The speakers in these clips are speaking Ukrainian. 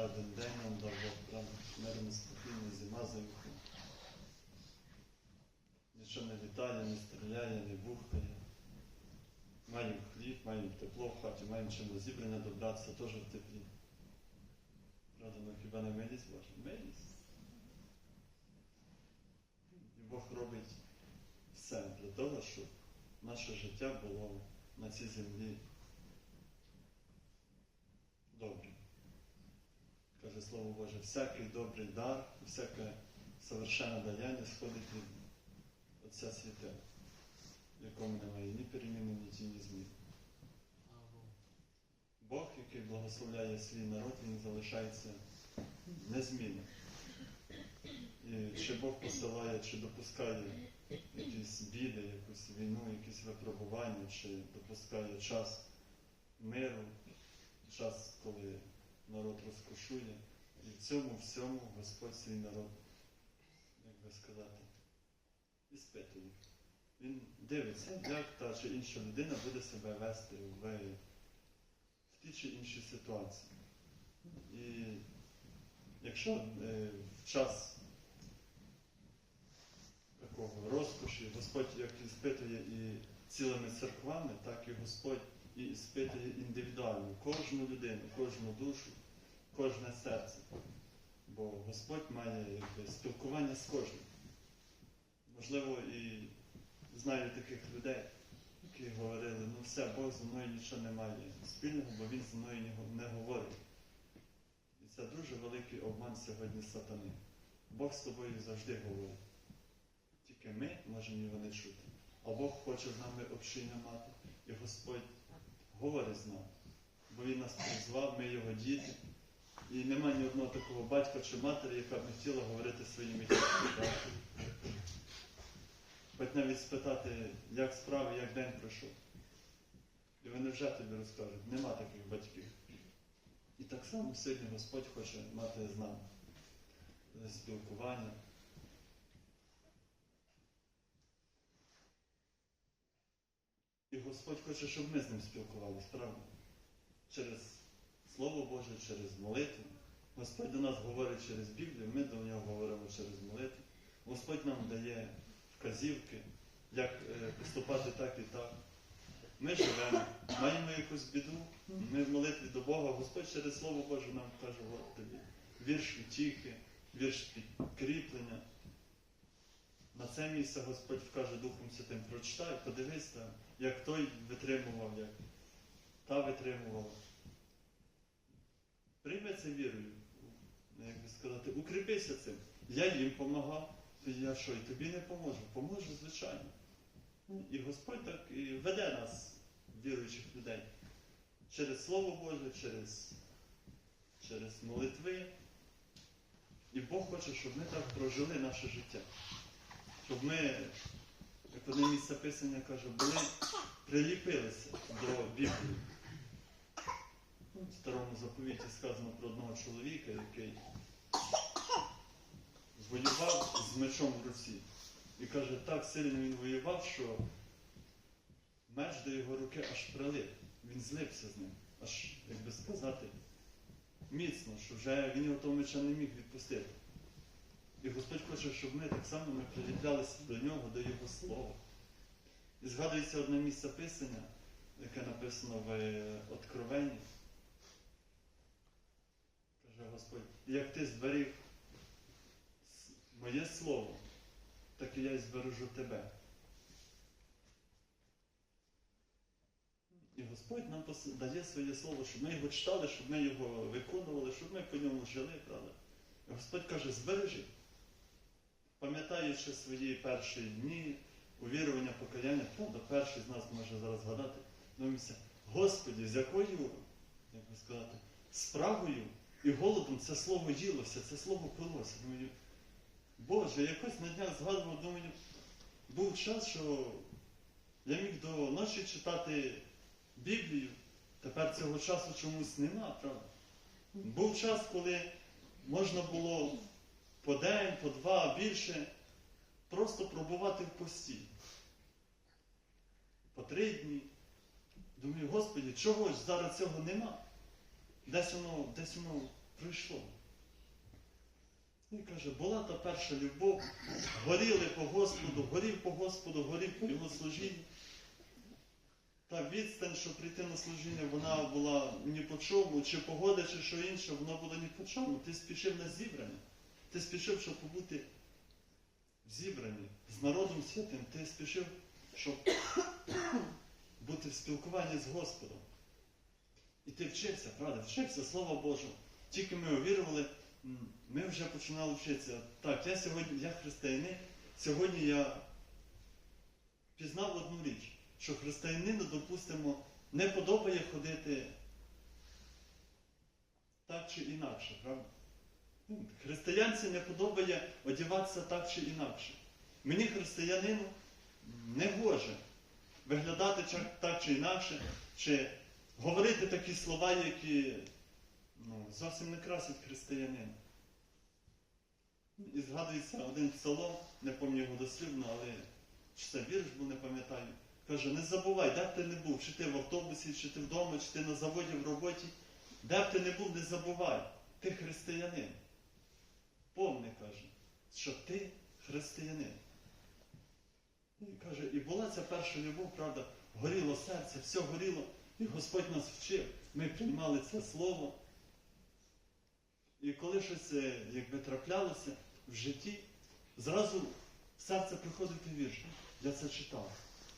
Ще один день нам дав правда, мирно спокійно, зима за. Нічого не літає, не стріляє, не бухкає. Маємо хліб, маємо тепло в хаті, маємо чим до зібрання добратися, теж в теплі. Правда, ну хіба не милість Божа? Милість. І Бог робить все для того, щоб наше життя було на цій землі добрим. Каже Слово Боже, всякий добрий дар, всяке совершенне даяння сходить від Отця Святого, в якому немає ні переміни, ні тіні змін. Бог, який благословляє свій народ, він залишається незмінним. І чи Бог посилає, чи допускає якісь біди, якусь війну, якісь випробування, чи допускає час миру, час, коли народ розкошує. І в цьому всьому Господь свій народ, як би сказати, іспитує. Він дивиться, як та чи інша людина буде себе вести в, в тій чи іншій ситуації. І якщо е, в час такого розкоші Господь як іспитує і цілими церквами, так і Господь і іспитує індивідуально кожну людину, кожну душу, кожне серце. Бо Господь має якби, спілкування з кожним. Можливо, і знаю таких людей, які говорили, ну все, Бог зі мною нічого не має спільного, бо Він зі мною не- говорить. І це дуже великий обман сьогодні сатани. Бог з тобою завжди говорить. Тільки ми можемо його не чути. А Бог хоче з нами общення мати. І Господь говорить з нами. Бо Він нас призвав, ми його діти. І немає ні одного такого батька чи матері, яка б не хотіла говорити своїми дітьми. Хоч навіть спитати, як справи, як день пройшов. І вони вже тобі розкажуть, нема таких батьків. І так само сьогодні Господь хоче мати з нами спілкування. І Господь хоче, щоб ми з ним спілкувалися, правда? Через Слово Боже, через молитву. Господь до нас говорить через Біблію, ми до нього говоримо через молитву. Господь нам дає вказівки, як е, поступати так і так. Ми живемо, маємо якусь біду, ми в молитві до Бога, Господь через Слово Боже нам каже, от тобі, вірш утіхи, вірш підкріплення. На це місце Господь вкаже Духом Святим, прочитай, подивись там, як той витримував, як та витримувала. Прийми це вірою, ну, як би сказати, укріпися цим. Я їм допомагав, я що, і тобі не поможу? Поможу, звичайно. І Господь так і веде нас, віруючих людей, через Слово Боже, через, через молитви. І Бог хоче, щоб ми так прожили наше життя. Щоб ми, як одне місце писання каже, були, приліпилися до Біблії. В старому заповіті сказано про одного чоловіка, який воював з мечом в руці. І каже, так сильно він воював, що меч до його руки аж прилип. Він злився з ним, аж, як би сказати, міцно, що вже він його того меча не міг відпустити. І Господь хоче, щоб ми так само ми приліплялися до нього, до Його слова. І згадується одне місце писання, яке написано в е, Откровенні. Каже Господь, як ти зберіг моє слово, так і я й збережу тебе. І Господь нам дає своє слово, щоб ми його читали, щоб ми його виконували, щоб ми по ньому жили, правда? І Господь каже, збережи. Пам'ятаючи свої перші дні, увірування, покаяння, правда, перший з нас може зараз згадати, думаємося, Господі, з якою, як би сказати, справою і голодом це слово їлося, це слово пилося. Думаю, Боже, якось на днях згадував, думаю, був час, що я міг до ночі читати Біблію, тепер цього часу чомусь нема, правда? Був час, коли можна було по день, по два, більше просто пробувати в пості. По три дні. Думаю, Господи, чого ж зараз цього нема? Десь воно, десь воно пройшло. І каже, була та перша любов, горіли по Господу, горів по Господу, горів по Його служінні. Та відстань, щоб прийти на служіння, вона була ні по чому, чи погода, чи що інше, воно було ні по чому. Ти спішив на зібрання. Ти спішив, щоб побути в з народом святим. Ти спішив, щоб бути в спілкуванні з Господом. І ти вчився, правда, вчився, Слова Божого. Тільки ми увірували, ми вже починали вчитися. Так, я сьогодні, я християнин, сьогодні я пізнав одну річ, що християнину, допустимо, не подобає ходити так чи інакше, правда? Ну, Християнці не подобає одягатися так чи інакше. Мені християнину не гоже виглядати так чи інакше, чи говорити такі слова, які ну, зовсім не красять християнина. І згадується один псалом, не пам'ятаю його дослівно, але чи це вірш був, не пам'ятаю. Каже, не забувай, де б ти не був, чи ти в автобусі, чи ти вдома, чи ти на заводі в роботі. Де б ти не був, не забувай. Ти християнин. Помни, каже, що ти християнин. І каже, і була ця перша любов, правда, горіло серце, все горіло, і Господь нас вчив. Ми приймали це слово. І коли щось е, якби траплялося в житті, зразу в серце приходив той вірш. Я це читав.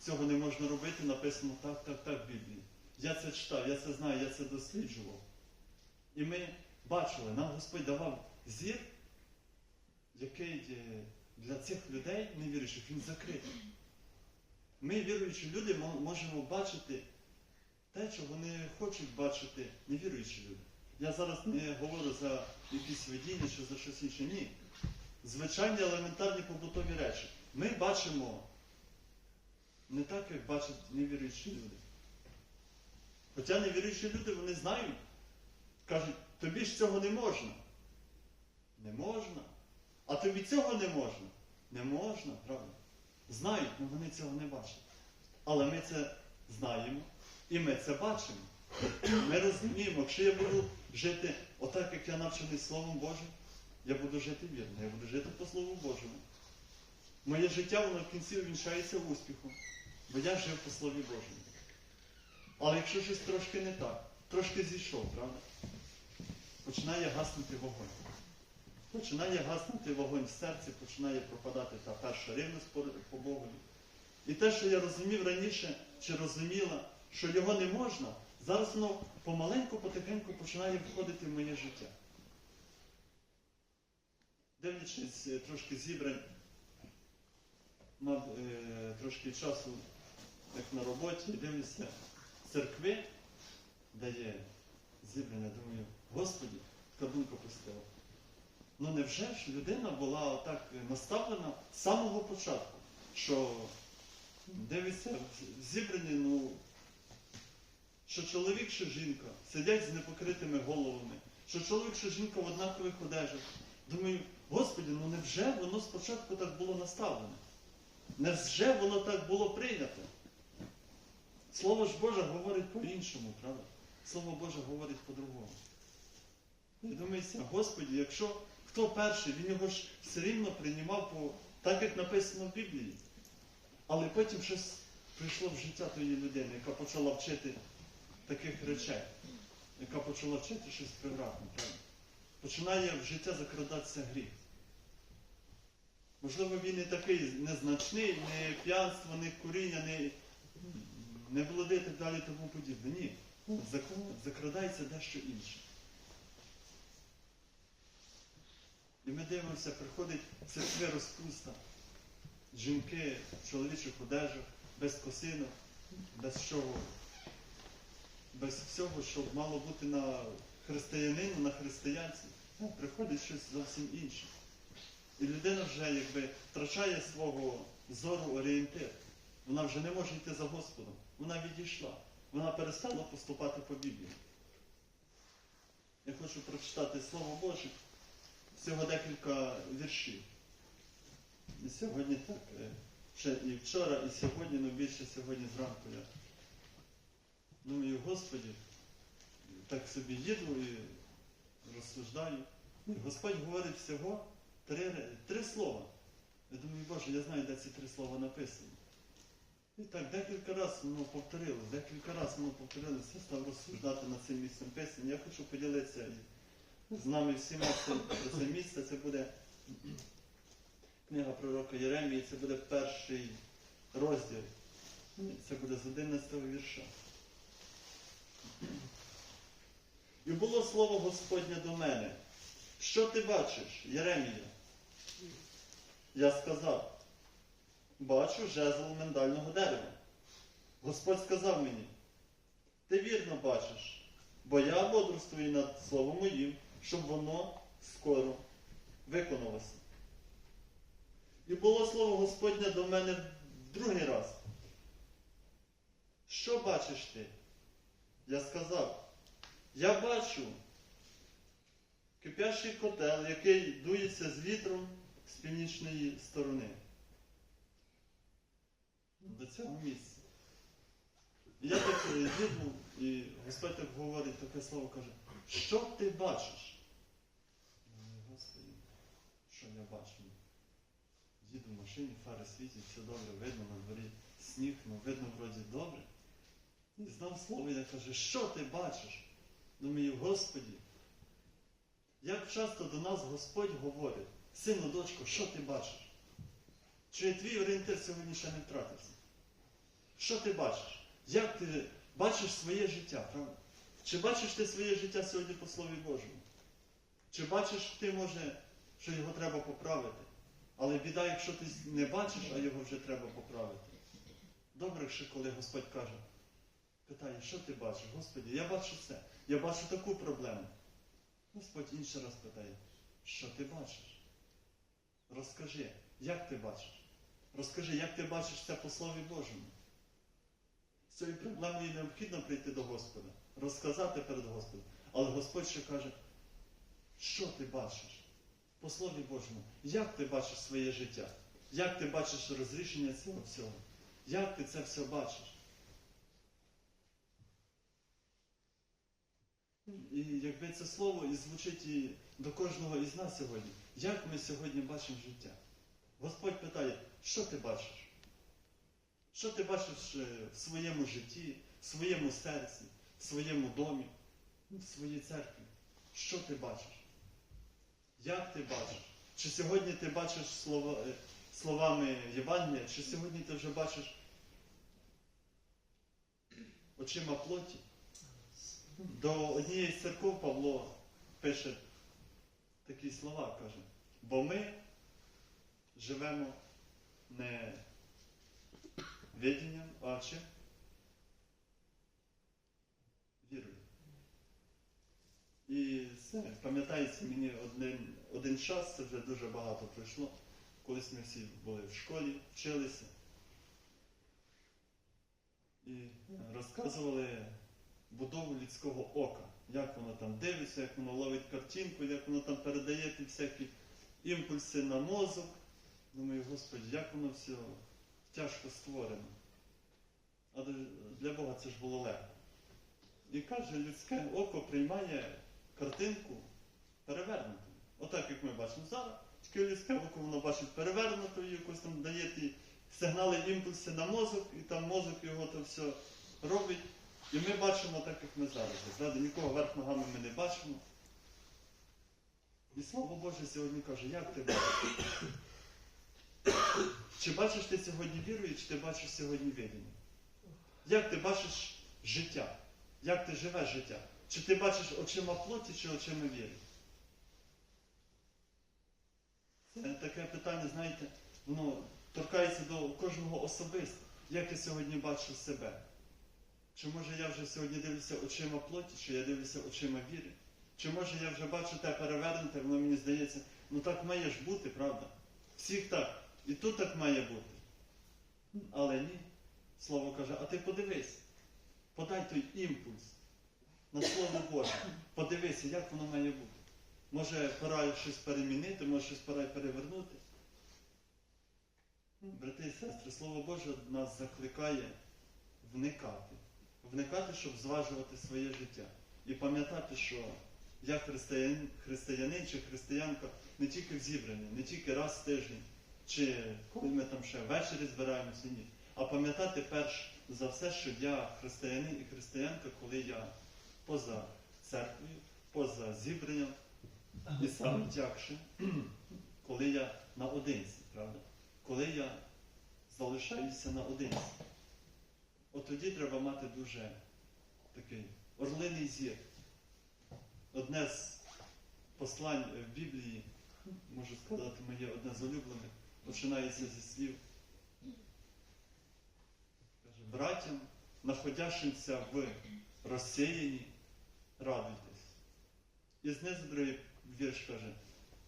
Цього не можна робити, написано так, так, так в Біблії. Я це читав, я це знаю, я це досліджував. І ми бачили, нам Господь давав зір, який е, для цих людей, невіруючих, він закритий. Ми, віруючі люди, можемо бачити те, що вони хочуть бачити невіруючі люди. Я зараз не говорю за якісь видіння чи за щось інше. Ні. Звичайні елементарні побутові речі. Ми бачимо не так, як бачать невіруючі люди. Хоча невіруючі люди вони знають, кажуть, тобі ж цього не можна. Не можна. А тобі цього не можна. Не можна, правда? Знають, але вони цього не бачать. Але ми це знаємо і ми це бачимо. Ми розуміємо, якщо я буду жити отак, як я навчений Словом Божим, я буду жити вірно, я буду жити по Слову Божому. Моє життя воно в кінці увінчається успіхом, бо я жив по Слові Божому. Але якщо щось трошки не так, трошки зійшов, правда? Починає гаснути вогонь. Починає гаснути вогонь в серці, починає пропадати та перша рівність по, Богові. І те, що я розумів раніше, чи розуміла, що його не можна, зараз воно помаленьку, потихеньку починає входити в моє життя. Дивлячись е, трошки зібрань, мав е, трошки часу, як на роботі, дивлюся церкви, де є зібрання, думаю, Господі, така думка постала. Ну невже ж людина була так наставлена з самого початку, що дивиться зібрані, ну, що чоловік, що жінка сидять з непокритими головами, що чоловік, що жінка в однакових одежах. Думаю, Господи, ну невже воно спочатку так було наставлене? Невже воно так було прийнято? Слово ж Боже говорить по-іншому, правда? Слово Боже говорить по-другому. І думається, Господі, якщо хто перший, він його ж все рівно приймав по, так, як написано в Біблії. Але потім щось прийшло в життя тої людини, яка почала вчити таких речей, яка почала вчити щось превратне. Починає в життя закрадатися гріх. Можливо, він не такий незначний, не п'янство, не куріння, не, не блуди і так далі, тому подібне. Ні. Закрадається дещо інше. І ми дивимося, приходить церкви розпуста. Жінки в чоловічих одежах, без косинок, без чого, без всього, що мало бути на християнину, на християнці. Ну, приходить щось зовсім інше. І людина вже якби втрачає свого зору орієнтир. Вона вже не може йти за Господом. Вона відійшла. Вона перестала поступати по Біблії. Я хочу прочитати Слово Боже, всього декілька віршів. І сьогодні так, е, ще і вчора, і сьогодні, ну більше сьогодні зранку я думаю, Господі, так собі їду і розсуждаю. Господь говорить всього три, три слова. Я думаю, Боже, я знаю, де ці три слова написані. І так декілька разів воно повторилось, декілька разів воно повторилося, я став розсуждати над цим місцем писання. Я хочу поділитися з нами всіма про це місце. Це буде книга пророка Єремії, це буде перший розділ. Це буде з 11 вірша. І було слово Господнє до мене. Що ти бачиш, Єремія? Я сказав, бачу жезл миндального дерева. Господь сказав мені, ти вірно бачиш, бо я бодрствую над словом моїм, щоб воно скоро виконалося. І було слово Господнє до мене в другий раз. Що бачиш ти? Я сказав, я бачу кипящий котел, який дується з вітром з північної сторони. До цього місця. Я так е, їду, і Господь так говорить таке слово, каже, що ти бачиш? Господи, що я бачу? Їду в машині, фари світять, все добре, видно на дворі сніг, ну видно вроді добре. І знав слово, я каже, що ти бачиш? Думаю, Господі, як часто до нас Господь говорить, сину, дочко, що ти бачиш? Чи твій орієнтир сьогодні ще не втратився? Що ти бачиш? Як ти бачиш своє життя, правда? Чи бачиш ти своє життя сьогодні по Слові Божому? Чи бачиш ти, може, що його треба поправити? Але біда, якщо ти не бачиш, а його вже треба поправити. Добре, що коли Господь каже, питає, що ти бачиш? Господі, я бачу це. Я бачу таку проблему. Господь інший раз питає, що ти бачиш? Розкажи, як ти бачиш? Розкажи, як ти бачиш це по Слові Божому. З цією проблемою необхідно прийти до Господа, розказати перед Господом. Але Господь ще каже, що ти бачиш? По Слові Божому, як ти бачиш своє життя? Як ти бачиш розрішення цього всього? Як ти це все бачиш? І якби це слово і звучить і до кожного із нас сьогодні, як ми сьогодні бачимо життя? Господь питає, що ти бачиш? Що ти бачиш е, в своєму житті, в своєму серці, в своєму домі, в своїй церкві? Що ти бачиш? Як ти бачиш? Чи сьогодні ти бачиш слова, е, словами Євангелія, чи сьогодні ти вже бачиш очима плоті? До однієї з церков Павло пише такі слова, каже, бо ми живемо не видінням, а чим? Вірою. І це пам'ятається мені один, один час, це вже дуже багато пройшло. Колись ми всі були в школі, вчилися. І розказували будову людського ока, як воно там дивиться, як воно ловить картинку, як воно там передає ті всякі імпульси на мозок. Думаю, Господи, як воно все тяжко створено. А для Бога це ж було легко. І каже, людське око приймає картинку перевернутою. Отак, як ми бачимо зараз, тільки людське око воно бачить перевернутою, якось там дає ті сигнали, імпульси на мозок, і там мозок його то все робить. І ми бачимо так, як ми зараз. Правда? Нікого верх ногами ми не бачимо. І Слово Боже сьогодні каже, як ти бачиш? Чи бачиш ти сьогодні вірою, чи ти бачиш сьогодні видіння? Як ти бачиш життя? Як ти живеш життя? Чи ти бачиш очима плоті, чи очима віри? Це таке питання, знаєте, воно торкається до кожного особисто. Як я сьогодні бачу себе? Чи може я вже сьогодні дивлюся очима плоті, чи я дивлюся очима віри? Чи може я вже бачу те перевернуте, воно мені здається, ну так має ж бути, правда? Всіх так. І тут так має бути. Але ні. Слово каже, а ти подивись, подай той імпульс на Слово Боже. Подивися, як воно має бути. Може, пора щось перемінити, може щось пора перевернути. Брати і сестри, Слово Боже нас закликає вникати. Вникати, щоб зважувати своє життя. І пам'ятати, що я християнин, християнин чи християнка не тільки в зібранні, не тільки раз в тиждень, чи коли ми там ще ввечері збираємося, ні. А пам'ятати перш за все, що я християнин і християнка, коли я поза церквою, поза зібранням, і саме тягше, коли я наодинці, правда? Коли я залишаюся наодинці. От тоді треба мати дуже такий орлиний зір. Одне з послань в Біблії, можу сказати, моє одне з улюблених, починається зі слів. Братям, находящимся в розсіянні, радуйтесь. І знизу другий вірш каже,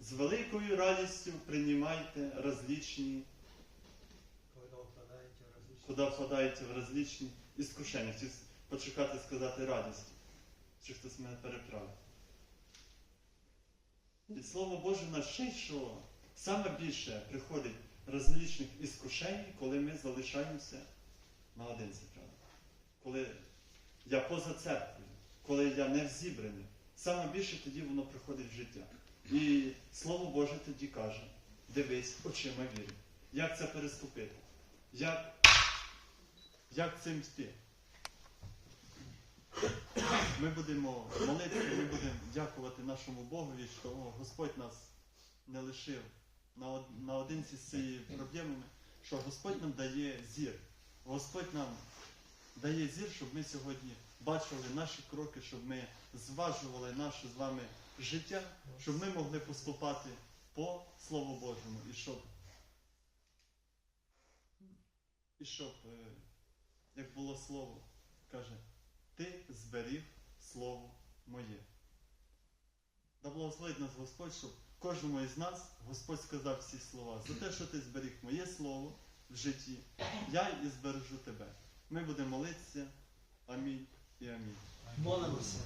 з великою радістю приймайте различные... куди впадаєте в различні іскушення. Хотів почекати сказати радість. Чи хтось мене переправив. І Слово Боже нас вчить, що саме більше приходить различних іскушень, коли ми залишаємося наодинці, правда? Коли я поза церквою, коли я не в зібранні, саме більше тоді воно приходить в життя. І Слово Боже тоді каже: дивись очима віри. Як це переступити? Як, як цим йти? Ми будемо молитися, ми будемо дякувати нашому Богові, що Господь нас не лишив наодинці з цією проблемами, що Господь нам дає зір. Господь нам дає зір, щоб ми сьогодні бачили наші кроки, щоб ми зважували наше з вами життя, щоб ми могли поступати по Слову Божому і щоб, і щоб, е, як було слово, каже, ти зберіг слово моє. Да благословить нас Господь, щоб кожному із нас Господь сказав ці слова. За те, що ти зберіг моє слово в житті, я і збережу тебе. Ми будемо молитися. Амінь і амінь. Молимося.